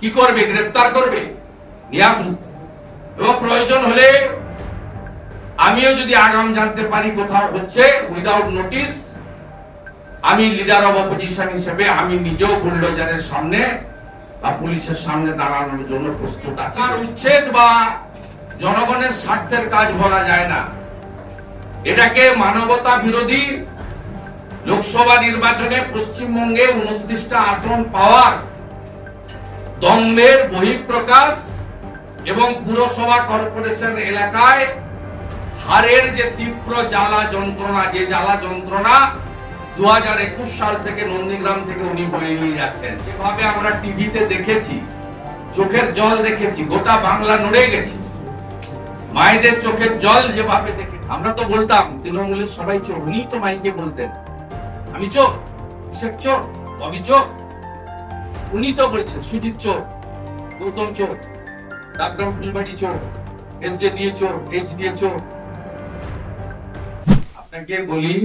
কি করবে? গ্রেফতার করবে? নিয়ে আসুন। এবং প্রয়োজন হলে আমিও যদি আগাম জানতে পারি কোথাও হচ্ছে উইদাউট নোটিস আমি লিডার অব অপোজিশন হিসেবে আমি নিজেও বুলডোজারের সামনে বা পুলিশের সামনে দাঁড়ানোর জন্য প্রস্তুত আছি। আর উচ্ছেদ বা জনগণের স্বার্থের কাজ বলা যায় না। এটাকে মানবতা বিরোধী লোকসভা নির্বাচনে পশ্চিমবঙ্গে উনত্রিশটা আসন পাওয়ার দম্ভের বহিঃপ্রকাশ এবং পুরসভা কর্পোরেশন এলাকায় হারের যে তীব্র জ্বালা যন্ত্রণা, যে জ্বালা যন্ত্রণা দুই হাজার একুশ সাল থেকে নন্দীগ্রাম থেকে উনি বয়ে নিয়ে যাচ্ছেন। যেভাবে আমরা টিভিতে দেখেছি, চোখের জল দেখেছি, গোটা বাংলা নড়ে গেছি। মায়েদের চোখের জল যেভাবে দেখে আমরা তো বলতাম, তৃণমূলের সবাই চোর উনি তো মাইকে বলতেন। আমি শেখ চোর? ববি চোর। উনি তো বলছেন, সুজিত চোর, গৌতম চোর, ডাকগ্রাম ফুলবাড়ি চোর, এস জে দিয়ে চোর, এইচ দিয়ে চোর। আপনাকে বলি,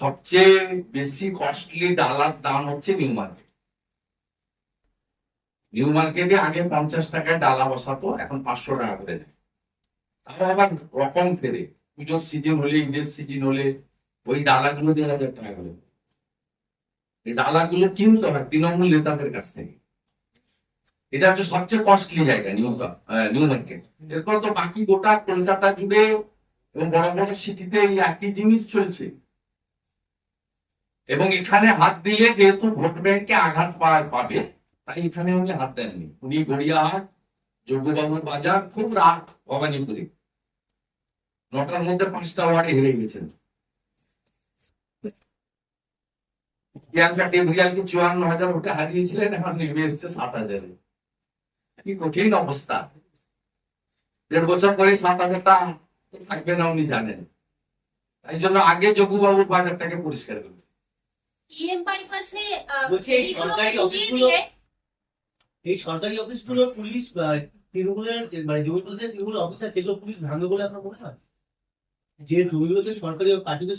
সবচেয়ে বেশি কস্টলি ডালার দাম হচ্ছে নিউ মার্কেট। নিউ মার্কেটে আগে পঞ্চাশ টাকায় ডালা বসাতো, এখন পাঁচশো টাকা করে দেয় তাও আবার রকম ফেরে, পুজোর সিজন হলে, ঈদের সিজন হলে, ওই ডালাগুলো দেড় হাজার টাকা করে ডালাগুলো কিনতে হয় তৃণমূল নেতাদের কাছ থেকে। এটা হচ্ছে সবচেয়ে কস্টলি জায়গা, নিউ নিউ মার্কেট। এরপর তো বাকি গোটা কলকাতা জুড়ে এবং বড় বড় সিটিতে এই একই জিনিস চলছে। এবং এখানে হাত দিলে যেহেতু ভোট ব্যাংকে আঘাত পাবে, তাই এখানে উনি হাত দেননি। উনি গড়িয়াহাট যোগ্যবাবুর বাজার খুব রাত ভবানীপুরে নটার মধ্যে পাঁচটা ওয়ার্ডে হেরে গেছেন। প্রিয়াঙ্কা টেবরিয়ালকে চুয়ান্ন হাজার ভোটে হারিয়েছিলেন এখন নেমে এসছে সাত হাজারে। কি কঠিন অবস্থা। দেড় বছর পরে সাত হাজারটা থাকবে না উনি জানেন। তাই জন্য আগে যোগুবাবুর বাজারটাকে পরিষ্কার করতে ইএম বাইপাসে আহ, বলছি এই সরকারি অফিসগুলো পুলিশ তৃণমূলের যে- মানে তৃণমূল অফিসার সেগুলো পুলিশ ভাঙবে বলে আপনার মনে হয়? যে জমিগুলোতে সরকারি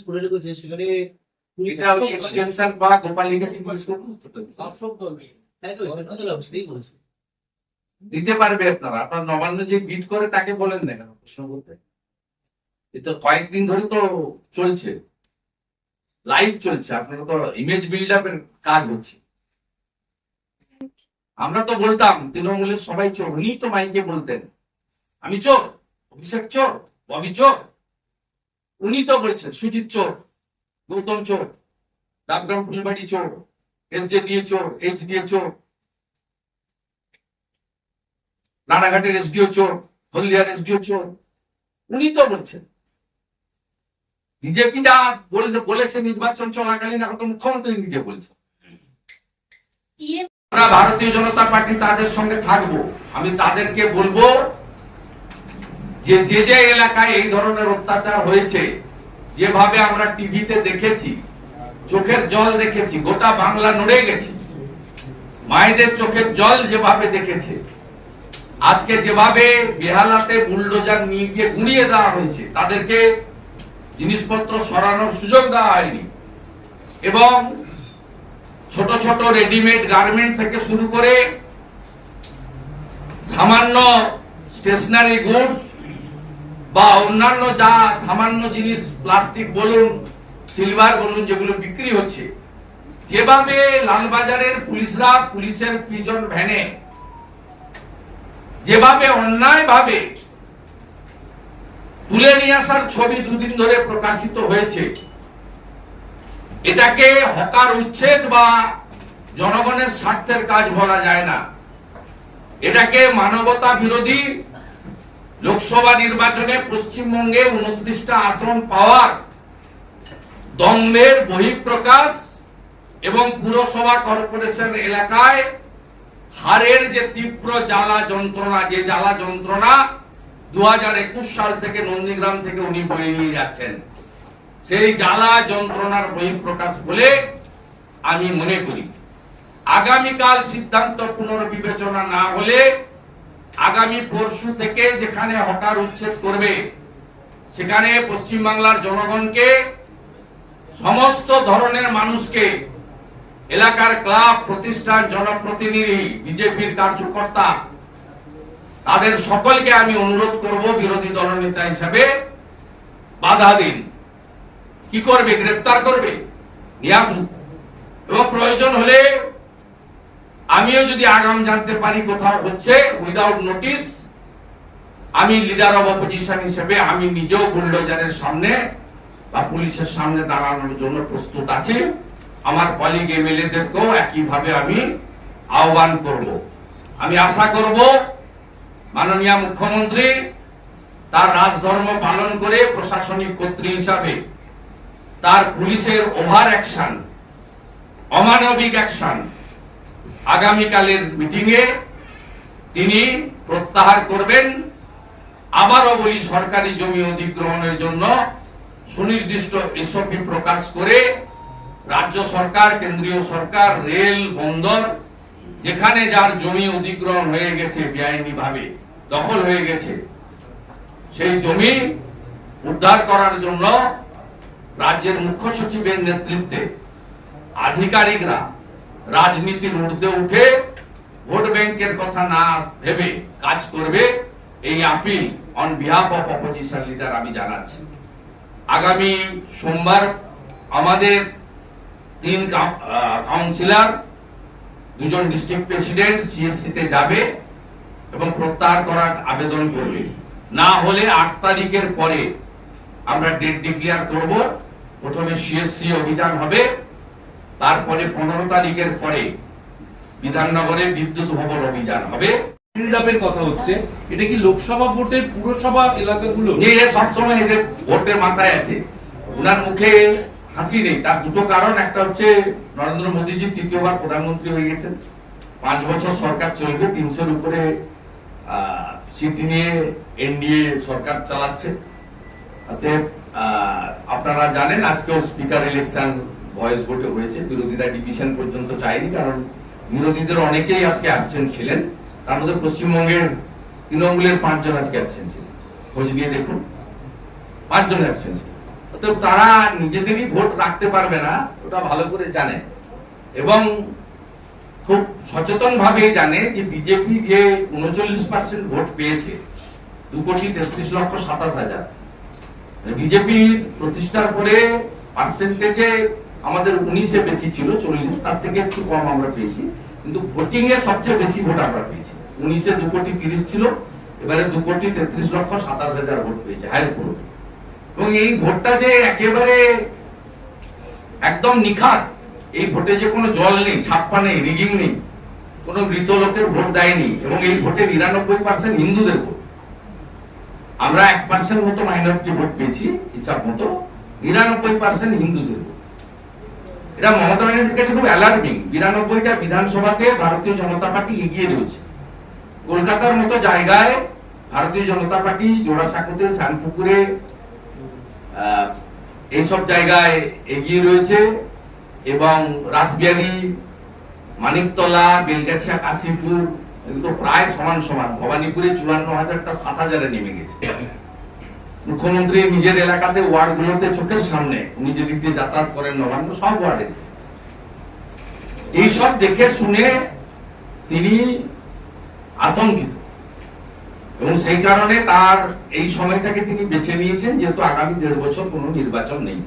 করে রেখেছে সেখানে এটা ওই এক্সটেনশন বা দিতে পারবে আপনারা আপনার নবান্ন যে বিট করে তাকে বলেন না কেন প্রশ্ন করতে? এ কয়েকদিন ধরে তো চলছে। লাইভ চলছে আপনারা তো ইমেজ বিল্ড আপের কাজ হচ্ছে। আমরা তো বলতাম তৃণমূলের সবাই চোর উনি তো মাইকে বলতেন। আমি চোর অভিষেক চোর ববি চোর উনি তো বলছেন সুজিত চোর। গৌতম চোর ডাকগ্রাম ফুলবাড়ি চোর এস ডে দিয়ে চোর এইচ দিয়ে চোর রানাঘাটের এসডিও চোর হলদিয়ার এসডিও চোর উনি তো বলছেন। বিজেপি যা বলে- বলেছে নির্বাচন চলাকালীন এখন তো মুখ্যমন্ত্রী নিজে বলছে আমরা ভারতীয় জনতা পার্টি তাদের সঙ্গে থাকব। আমি তাদেরকে বলব যে যে যে এলাকায় এই ধরনের অত্যাচার হয়েছে যেভাবে আমরা টিভিতে দেখেছি, চোখের জল দেখেছি, গোটা বাংলা নড়ে গেছে। মায়েদের চোখের জল যেভাবে দেখেছে, আজকে যেভাবে বেহালাতে বুলডোজার নিয়ে গিয়ে গুঁড়িয়ে দেওয়া হয়েছে, তাদেরকে জিনিসপত্র সরানোর সুযোগ দেওয়া হয়নি। এবং ছোট ছোট রেডিমেড গার্মেন্ট থেকে শুরু করে সামান্য স্টেশনারি গুডস বা অন্যান্য যা সামান্য জিনিস, প্লাস্টিক বলুন সিলভার বলুন, যেগুলো বিক্রি হচ্ছে যেভাবে লালবাজারের পুলিশরা পুলিশের পিজন ভ্যানে যেভাবে অন্যায় ভাবে তুলে নিয়ে আসার ছবি দুদিন ধরে প্রকাশিত হয়েছে, এটাকে হকার উচ্ছেদ বা জনগণের স্বার্থের কাজ বলা যায় না। এটাকে মানবতা বিরোধী লোকসভা নির্বাচনে পশ্চিমবঙ্গে উনত্রিশটা আসন পাওয়ার দম্ভের বহিঃপ্রকাশ এবং পুরসভা কর্পোরেশন এলাকায় হারের যে তীব্র জ্বালা যন্ত্রণা, যে জ্বালা যন্ত্রণা দু সাল থেকে নন্দীগ্রাম থেকে উনি বয়ে নিয়ে যাচ্ছেন, সেই জ্বালা যন্ত্রণার বহিঃপ্রকাশ বলে আমি মনে করি। আগামীকাল সিদ্ধান্ত পুনর্বিবেচনা না হলে আগামী পরশু থেকে যেখানে হকার উচ্ছেদ করবে, সেখানে পশ্চিমবাংলার জনগণকে, সমস্ত ধরনের মানুষকে, এলাকার ক্লাব, প্রতিষ্ঠান, জনপ্রতিনিধি, বিজেপির কার্যকর্তা, তাদের সকলকে আমি অনুরোধ করব বিরোধী দলনেতা হিসাবে বাধা দিন। কি করবে? গ্রেপ্তার করবে? নিয়ে আসুন। এবং প্রয়োজন হলে আমিও যদি আগাম জানতে পারি কোথাও হচ্ছে উইদাউট নোটিস আমি লিডার অব অপোজিশন হিসেবে আমি নিজেও বুলডোজারের সামনে বা পুলিশের সামনে দাঁড়ানোর জন্য প্রস্তুত আছি। আমার কলিগ এমএলএদেরকেও একইভাবে আমি আহ্বান করব। আমি আশা করব, মাননীয় মুখ্যমন্ত্রী তার রাজধর্ম পালন করে প্রশাসনিক কর্তৃ হিসাবে তার পুলিশের ওভার অ্যাকশন অমানবিক অ্যাকশন আগামীকালের মিটিংয়ে তিনি প্রত্যাহার করবেন। আবারও বলি, সরকারি জমি অধিগ্রহণের জন্য সুনির্দিষ্ট এসপি প্রকাশ করে রাজ্য সরকার, কেন্দ্রীয় সরকার, রেল, বন্দর, যেখানে যার জমি অধিগ্রহণ হয়ে গেছে বেআইনি ভাবে দখল হয়ে গেছে, সেই জমি উদ্ধার করার জন্য রাজ্যের মুখ্য সচিবের নেতৃত্বে আধিকারিকরা রাজনীতির ঊর্ধ্বে উঠে ভোট ব্যাংকের কথা না ভেবে কাজ করবে, এই appeal on behalf of opposition leader আমি জানাচ্ছি। আগামী সোমবার আমাদের তিন কাউন্সিলর দুজন ডিস্ট্রিক্ট প্রেসিডেন্ট সিএসসি তে যাবে এবং প্রত্যাহার করার আবেদন করবে। না হলে আট তারিখের পরে আমরা ডেট ডিক্লেয়ার করব। প্রথমে সিএসসি অভিযান হবে। তারপরে পনেরো তারিখের পরে বিধাননগরে বিদ্যুৎ ভবন অভিযান হবে। কথা হচ্ছে এটা কি লোকসভা ভোটের পুরসভা এলাকাগুলো? যে সবসময় এদের ভোটের মাথায় আছে। ওনার মুখে হাসি নেই। তার দুটো কারণ একটা হচ্ছে নরেন্দ্র মোদীজি তৃতীয়বার প্রধানমন্ত্রী হয়ে গেছেন। পাঁচ বছর সরকার চলবে তিনশোর উপরে সিট নিয়ে এনডিএ সরকার চালাচ্ছে। আপনারা জানেন আজকেও স্পিকার ইলেকশন ভয়েস ভোটে হয়েছে, বিরোধীরা ডিভিশন পর্যন্ত চায়নি, কারণ বিরোধীদের অনেকেই আজকে অ্যাবসেন্ট ছিলেন। তার মধ্যে পশ্চিমবঙ্গের তৃণমূলের পাঁচজন আজকে অ্যাবসেন্ট ছিলেন। খোঁজ নিয়ে দেখুন, পাঁচজন অ্যাবসেন্ট ছিল অতএব তারা নিজেদেরই ভোট রাখতে পারবে না, ওটা ভালো করে জানে। এবং খুব সচেতন ভাবে জানে যে বিজেপি যে উনচল্লিশ পার্সেন্ট ভোট পেয়েছে, দু কোটি তেত্রিশ লক্ষ সাতাশ হাজার। বিজেপি প্রতিষ্ঠার পরে পার্সেন্টেজে আমাদের উনিশে বেশি ছিল, চল্লিশ। তার থেকে একটু কম আমরা পেয়েছি। কিন্তু ভোটিং এ সবচেয়ে বেশি ভোট আমরা পেয়েছি। উনিশে দু কোটি তিরিশ ছিল, এবারে দু কোটি তেত্রিশ লক্ষ সাতাশ হাজার ভোট পেয়েছে হাইস্ট ভোট এবং এই ভোটটা যে একেবারে একদম নিখাত, এই ভোটে যে কোনো জল নেই, ছাপ্পা নেই রিগিং নেই, কোনো মৃত লোকের ভোট দেয়নি এবং এই ভোটে নিরানব্বই পার্সেন্ট হিন্দুদের ভোট আমরা এক পার্সেন্ট মতো মাইনরিটি ভোট পেয়েছি, হিসাব মতো, নিরানব্বই পার্সেন্ট হিন্দুদের ভোট এটা মমতা ব্যানার্জির কাছে খুব অ্যালার্মিং বিরানব্বইটা বিধানসভাতে ভারতীয় জনতা পার্টি এগিয়ে রয়েছে কলকাতার মতো জায়গায় ভারতীয় জনতা পার্টি জোড়াসাঁকোতে শ্যামপুকুরে এইসব জায়গায় এগিয়ে রয়েছে এবং রাসবিহারী, মানিকতলা, বেলগাছিয়া, কাশীপুর, এগুলো প্রায় সমান সমান। ভবানীপুরে চুয়ান্ন হাজারটা, সাত হাজারে নেমে গেছে। মুখ্যমন্ত্রী নিজের এলাকাতে ওয়ার্ড গুলোতে চোখের সামনে, উনি যে দিক দিয়ে যাতায়াত করেন, নবান্ন, সব ওয়ার্ডে এইসব দেখে শুনে তিনি আতঙ্কিত। এবং সেই কারণে তার এই সময়টাকে তিনি বেছে নিয়েছেন, যেহেতু আগামী দেড় বছর কোনো নির্বাচন নেই।